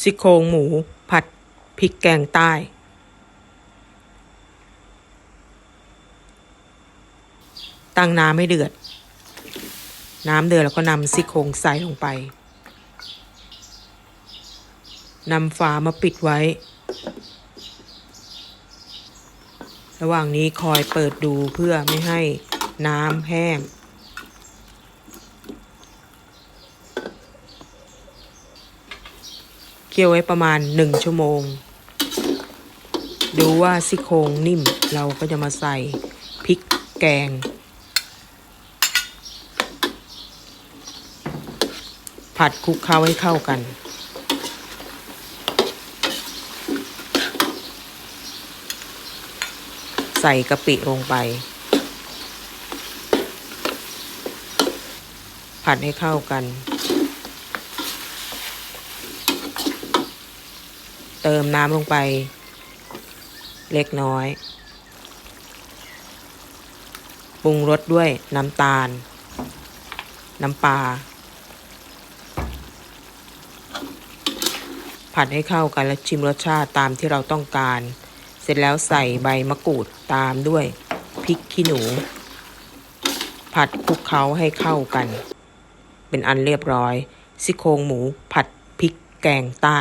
ซี่โครงหมู ผัดพริกแกงใต้ ตั้งน้ำให้เดือด น้ำเดือดแล้วก็นำซี่โครงใส่ลงไปนำฝามาปิดไว้ ระหว่างนี้คอยเปิดดูเพื่อไม่ให้น้ำแห้ง เคี่ยวไว้ประมาณหนึ่งชั่วโมง ดูว่าซี่โครงนิ่มเราก็จะมาใส่พริกแกง ผัดคลุกเคล้าให้เข้ากัน ใส่กะปิลงไป ผัดให้เข้ากัน เติมน้ำลงไป เล็กน้อยปรุงรสด้วยน้ำตาล น้ำปลา ผัดให้เข้ากันและชิมรสชาติตามที่เราต้องการ เสร็จแล้วใส่ใบมะกรูดตามด้วยพริกขี้หนู ผัดคลุกเคล้าให้เข้ากัน เป็นอันเรียบร้อย ซี่โครงหมูผัดพริกแกงใต้